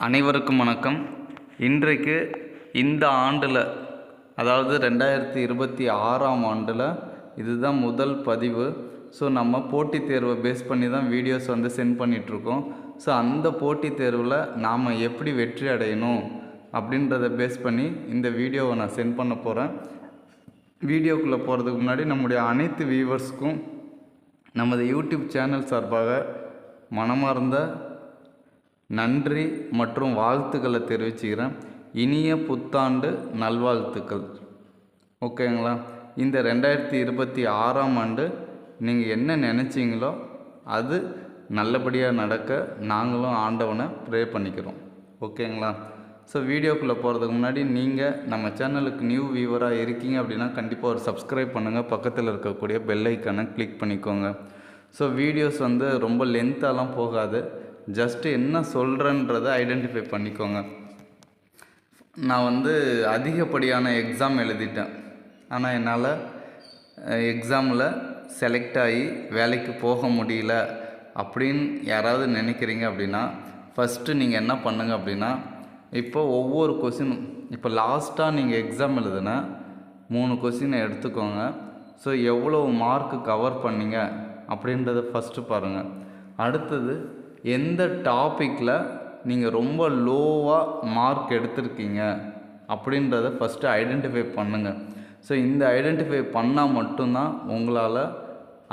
அனைவருக்கும் வணக்கம். இன்றைக்கு இந்த ஆண்டில் அதாவது ரெண்டாயிரத்தி இருபத்தி ஆறாம் ஆண்டில் இதுதான் முதல் பதிவு. ஸோ நம்ம போட்டித் தேர்வை பேஸ் பண்ணி தான் வீடியோஸ் வந்து சென்ட் பண்ணிகிட்ருக்கோம் ஸோ அந்த போட்டித் தேர்வில் நாம் எப்படி வெற்றி அடையணும் அப்படின்றத பேஸ் பண்ணி இந்த வீடியோவை நான் சென்ட் பண்ண போகிறேன் வீடியோக்குள்ளே போகிறதுக்கு முன்னாடி நம்முடைய அனைத்து வியூவர்ஸ்க்கும் நமது யூடியூப் சேனல் சார்பாக மனமார்ந்த நன்றி மற்றும் வாழ்த்துக்களை தெரிவிச்சுக்கிறேன். இனிய புத்தாண்டு நல்வாழ்த்துக்கள். ஓகேங்களா? இந்த ரெண்டாயிரத்தி இருபத்தி ஆறாம் ஆண்டு நீங்கள் என்ன நினச்சிங்களோ அது நல்லபடியாக நடக்க நாங்களும் ஆண்டவனை ப்ரே பண்ணிக்கிறோம். ஓகேங்களா? ஸோ வீடியோக்குள்ளே போகிறதுக்கு முன்னாடி நீங்கள் நம்ம சேனலுக்கு நியூ வியூவராக இருக்கீங்க அப்படின்னா கண்டிப்பாக ஒரு சப்ஸ்கிரைப் பண்ணுங்கள் பக்கத்தில் இருக்கக்கூடிய பெல் ஐக்கானை கிளிக் பண்ணிக்கோங்க. ஸோ வீடியோஸ் வந்து ரொம்ப லென்த்தாலாம் போகாது. ஜஸ்ட்டு என்ன சொல்கிறேன்றதை ஐடென்டிஃபை பண்ணிக்கோங்க. நான் வந்து அதிகப்படியான எக்ஸாம் எழுதிட்டேன். ஆனால் என்னால் எக்ஸாமில் செலக்ட் ஆகி வேலைக்கு போக முடியல அப்படின்னு யாராவது நினைக்கிறீங்க அப்படின்னா ஃபஸ்ட்டு நீங்கள் என்ன பண்ணுங்க அப்படின்னா இப்போ ஒவ்வொரு கொஷினும் இப்போ லாஸ்ட்டாக நீங்கள் எக்ஸாம் எழுதுனா மூணு கொஷினை எடுத்துக்கோங்க. ஸோ எவ்வளோ மார்க் கவர் பண்ணீங்க அப்படின்றத ஃபஸ்ட்டு பாருங்கள் அடுத்தது எந்த டாப்பிக்கில் நீங்கள் ரொம்ப லோவாக மார்க் எடுத்திருக்கீங்க அப்படின்றத ஃபஸ்ட்டு ஐடென்டிஃபை பண்ணுங்கள் ஸோ இந்த ஐடென்டிஃபை பண்ணால் மட்டும்தான் உங்களால்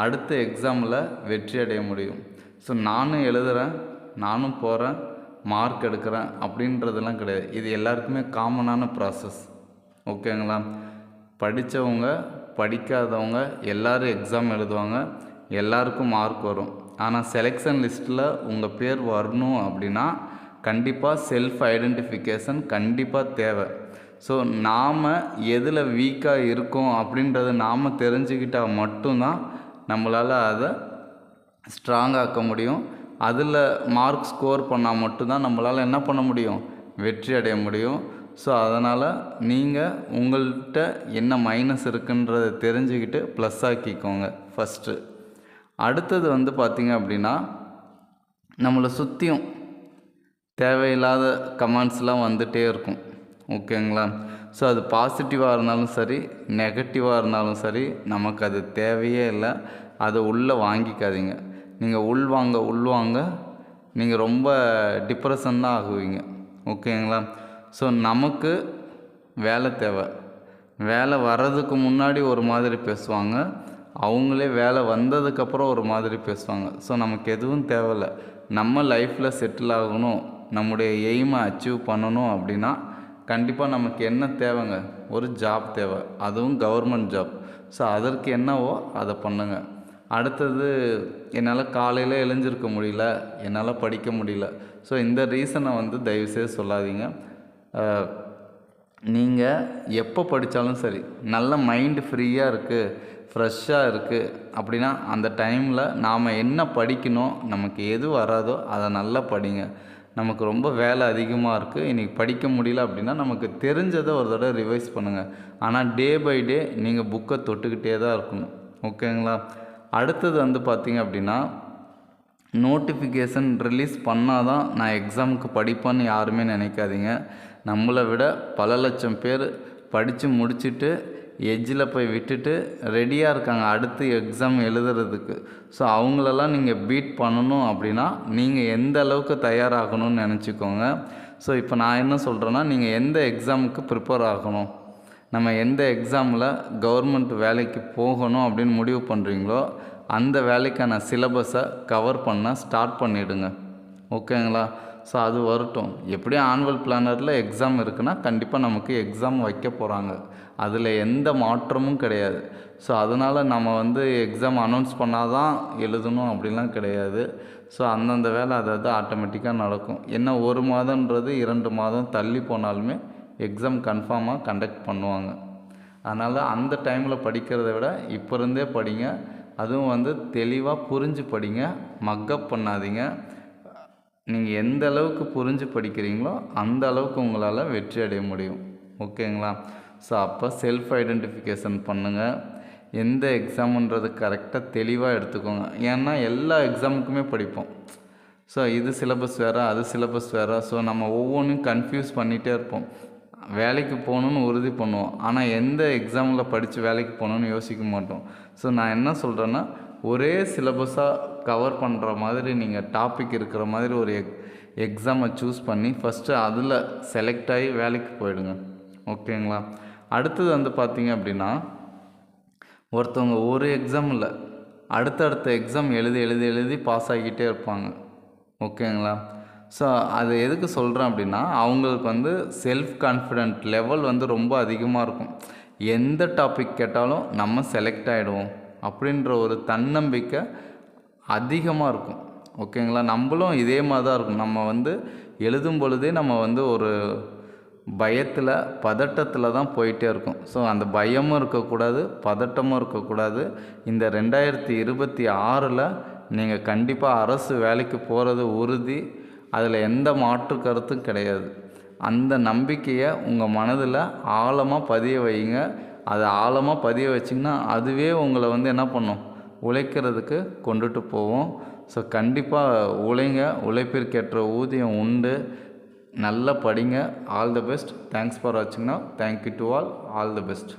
அடுத்த எக்ஸாமில் வெற்றி அடைய முடியும். ஸோ நானும் எழுதுகிறேன் நானும் போகிறேன் மார்க் எடுக்கிறேன் அப்படின்றதெல்லாம் கிடையாது. இது எல்லாருக்குமே காமனான ப்ராசஸ் ஓகேங்களா? படித்தவங்க படிக்காதவங்க எல்லோரும் எக்ஸாம் எழுதுவாங்க. எல்லாருக்கும் மார்க் வரும். ஆனால் செலெக்ஷன் லிஸ்ட்டில் உங்கள் பேர் வரணும் அப்படின்னா கண்டிப்பாக செல்ஃப் ஐடென்டிஃபிகேஷன் கண்டிப்பாக தேவை. ஸோ நாம் எதில் வீக்காக இருக்கோம் அப்படின்றத நாம் தெரிஞ்சுக்கிட்டால் மட்டும்தான் நம்மளால் அதை ஸ்ட்ராங்காக்க முடியும். அதில் மார்க் ஸ்கோர் பண்ணால் மட்டும்தான் நம்மளால் என்ன பண்ண முடியும்? வெற்றி அடைய முடியும். ஸோ அதனால் நீங்கள் உங்கள்கிட்ட என்ன மைனஸ் இருக்குன்றதை தெரிஞ்சுக்கிட்டு ப்ளஸ் ஆக்கிக்கோங்க. ஃபஸ்ட்டு அடுத்தது வந்து பார்த்திங்க அப்படின்னா நம்மளை சுற்றியும் தேவையில்லாத கமெண்ட்ஸ்லாம் வந்துகிட்டே இருக்கும். ஓகேங்களா? ஸோ அது பாசிட்டிவாக இருந்தாலும் சரி நெகட்டிவாக இருந்தாலும் சரி நமக்கு அது தேவையே இல்லை. அதை உள்ளே வாங்கிக்காதீங்க. நீங்கள் உள்வாங்க உள்வாங்க நீங்கள் ரொம்ப டிப்ரெஷன் தான் ஆகுவீங்க. ஓகேங்களா? ஸோ நமக்கு வேலை தேவை. வேலை வர்றதுக்கு முன்னாடி ஒரு மாதிரி பேசுவாங்க. அவங்களே வேலை வந்ததுக்கப்புறம் ஒரு மாதிரி பேசுவாங்க. ஸோ நமக்கு எதுவும் தேவையில்ல. நம்ம லைஃப்பில் செட்டில் ஆகணும். நம்முடைய எய்மை அச்சீவ் பண்ணணும் அப்படின்னா கண்டிப்பாக நமக்கு என்ன தேவைங்க? ஒரு ஜாப் தேவை. அதுவும் கவர்மெண்ட் ஜாப் ஸோ அதற்கு என்னவோ அதை பண்ணுங்கள் அடுத்தது என்னால் காலையில் எழுஞ்சிருக்க முடியல. என்னால் படிக்க முடியல. ஸோ இந்த ரீசனை வந்து தயவுசெய்து சொல்லாதீங்க. நீங்கள் எப்போ படித்தாலும் சரி நல்ல மைண்டு ஃப்ரீயாக இருக்குது ஃப்ரெஷ்ஷாக இருக்குது அப்படின்னா அந்த டைமில் நாம் என்ன படிக்கணும் நமக்கு எது வராதோ அதை நல்லா படிங்க. நமக்கு ரொம்ப வேலை அதிகமாக இருக்குது இன்றைக்கி படிக்க முடியல அப்படின்னா நமக்கு தெரிஞ்சதை ஒரு தடவை ரிவைஸ் பண்ணுங்கள் ஆனால் டே பை டே நீங்கள் புக்கை தொட்டுக்கிட்டே தான் இருக்கணும். ஓகேங்களா அடுத்தது வந்து பார்த்திங்க அப்படின்னா நோட்டிஃபிகேஷன் ரிலீஸ் பண்ணால் தான் நான் எக்ஸாமுக்கு படிப்பேன்னு யாருமே நினைக்காதீங்க. நம்மளை விட பல லட்சம் பேர் படித்து முடிச்சுட்டு எஜ்ஜில் போய் விட்டுட்டு ரெடியாக இருக்காங்க அடுத்து எக்ஸாம் எழுதுறதுக்கு. ஸோ அவங்களெல்லாம் நீங்கள் பீட் பண்ணணும் அப்படின்னா நீங்கள் எந்த அளவுக்கு தயாராகணும்னு நினச்சிக்கோங்க. ஸோ இப்போ நான் என்ன சொல்கிறேன்னா நீங்கள் எந்த எக்ஸாமுக்கு ப்ரிப்பேர் ஆகணும்? நம்ம எந்த எக்ஸாமில் கவர்மெண்ட் வேலைக்கு போகணும் அப்படின்னு முடிவு பண்ணுறீங்களோ அந்த வேலைக்கான சிலபஸை கவர் பண்ண ஸ்டார்ட் பண்ணிவிடுங்க ஓகேங்களா ஸோ அது வரட்டும். எப்படியும் ஆனுவல் பிளானரில் எக்ஸாம் இருக்குன்னா கண்டிப்பாக நமக்கு எக்ஸாம் வைக்க போகிறாங்க அதில் எந்த மாற்றமும் கிடையாது. ஸோ அதனால் நம்ம வந்து எக்ஸாம் அனௌன்ஸ் பண்ணால் தான் எழுதணும் அப்படிலாம் கிடையாது. ஸோ அந்தந்த வேலை அதாவது ஆட்டோமேட்டிக்காக நடக்கும். என்ன ஒரு மாதன்றது இரண்டு மாதம் தள்ளி போனாலுமே எக்ஸாம் கன்ஃபார்மாக கண்டக்ட் பண்ணுவாங்க. அதனால் அந்த டைமில் படிக்கிறத விட இப்போ இருந்தே படிங்க. அதுவும் வந்து தெளிவாக புரிஞ்சு படிங்க. மக்கப் பண்ணாதீங்க. நீங்கள் எந்த அளவுக்கு புரிஞ்சு படிக்கிறீங்களோ அந்த அளவுக்கு உங்களால் வெற்றி அடைய முடியும். ஓகேங்களா? ஸோ அப்போ செல்ஃப் ஐடென்டிஃபிகேஷன் பண்ணுங்கள் எந்த எக்ஸாமுன்றது கரெக்டாக தெளிவாக எடுத்துக்கோங்க. ஏன்னா எல்லா எக்ஸாமுக்குமே படிப்போம். ஸோ இது சிலபஸ் வேறு அது சிலபஸ் வேறு. ஸோ நம்ம ஒவ்வொன்றும் கன்ஃபியூஸ் பண்ணிகிட்டே இருப்போம். வேலைக்கு போகணுன்னு உறுதி பண்ணுவோம். ஆனால் எந்த எக்ஸாமில் படித்து வேலைக்கு போகணுன்னு யோசிக்க மாட்டோம். ஸோ நான் என்ன சொல்கிறேன்னா ஒரே சிலபஸாக கவர் பண்ணுற மாதிரி நீங்கள் டாபிக் இருக்கிற மாதிரி ஒரு எக் எக்ஸாமை சூஸ் பண்ணி ஃபஸ்ட்டு அதில் செலக்ட் ஆகி வேலைக்கு போயிடுங்க. ஓகேங்களா? அடுத்தது வந்து பார்த்திங்க அப்படின்னா ஒருத்தவங்க ஒரு எக்ஸாம் இல்லை அடுத்தடுத்த எக்ஸாம் எழுதி எழுதி எழுதி பாஸ் ஆகிக்கிட்டே இருப்பாங்க. ஓகேங்களா? ஸோ அது எதுக்கு சொல்கிறேன் அப்படின்னா அவங்களுக்கு வந்து செல்ஃப் கான்ஃபிடென்ட் லெவல் வந்து ரொம்ப அதிகமாக இருக்கும். எந்த டாபிக் கேட்டாலும் நம்ம செலக்ட் ஆகிடுவோம் அப்படின்ற ஒரு தன்னம்பிக்கை அதிகமாக இருக்கும். ஓகேங்களா? நம்மளும் இதே மாதிரி தான் இருக்கும். நம்ம வந்து எழுதும் பொழுதே நம்ம வந்து ஒரு பயத்தில் பதட்டத்தில் தான் போயிட்டே இருக்கும். ஸோ அந்த பயமும் இருக்கக்கூடாது பதட்டமும் இருக்கக்கூடாது. இந்த ரெண்டாயிரத்தி இருபத்தி ஆறில் நீங்கள் கண்டிப்பாக அரசு வேலைக்கு போகிறது உறுதி. அதில் எந்த மாற்று கருத்தும் கிடையாது. அந்த நம்பிக்கையை உங்கள் மனதில் ஆழமாக பதிய வைங்க. அதை ஆழமாக பதிய வச்சிங்கன்னா அதுவே உங்களை வந்து என்ன பண்ணும்? உழைக்கிறதுக்கு கொண்டுட்டு போவோம். ஸோ கண்டிப்பாக உழைங்க. உழைப்பிற்கேற்ற ஊதியம் உண்டு. நல்லா படிங்க. All the best thanks for வாட்சிங்னா thank you to all all the best